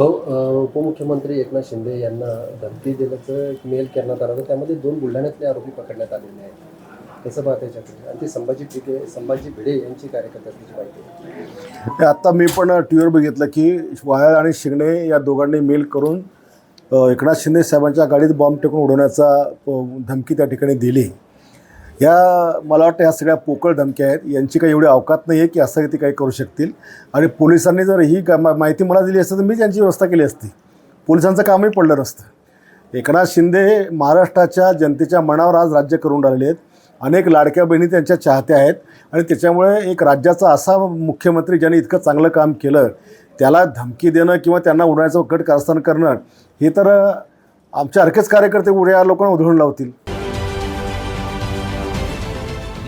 भाऊ उपमुख्यमंत्री एकनाथ शिंदे यांना धमकी दिल्याचं एक मेल करण्यात आला. त्यामध्ये दोन बुलढाण्यातले आरोपी पकडण्यात आलेले आहेत. कसं पाहता याच्याकडे? आणि ते संभाजी भिडे संभाजी भिडे यांची कार्यकर्त्याची माहिती ते आत्ता मी पण टीव्हीवर बघितलं की वायाळ आणि शिंगणे या दोघांनी मेल करून एकनाथ शिंदे साहेबांच्या गाडीत बॉम्ब टेकून उडवण्याचा धमकी त्या ठिकाणी दिली. ह्या मला वाटतं ह्या सगळ्या पोकळ धमक्या आहेत. यांची काही एवढी अवकात नाही आहे की असं ते काही करू शकतील. आणि पोलिसांनी जर ही मा- माहिती मला दिली असती तर मी त्यांची व्यवस्था केली असती. पोलिसांचं कामही पडलं नसतं. एकनाथ शिंदे हे महाराष्ट्राच्या जनतेच्या मनावर आज राज्य करून राहिले आहेत. अनेक लाडक्या बहिणी त्यांच्या चाहत्या आहेत. आणि त्याच्यामुळे एक राज्याचा असा मुख्यमंत्री ज्याने इतकं चांगलं काम केलं त्याला धमकी देणं किंवा त्यांना उडण्याचं कट कारस्थान करणं हे तर आमच्या हरकेच कार्यकर्ते उड्या लोकांना उधळून लावतील.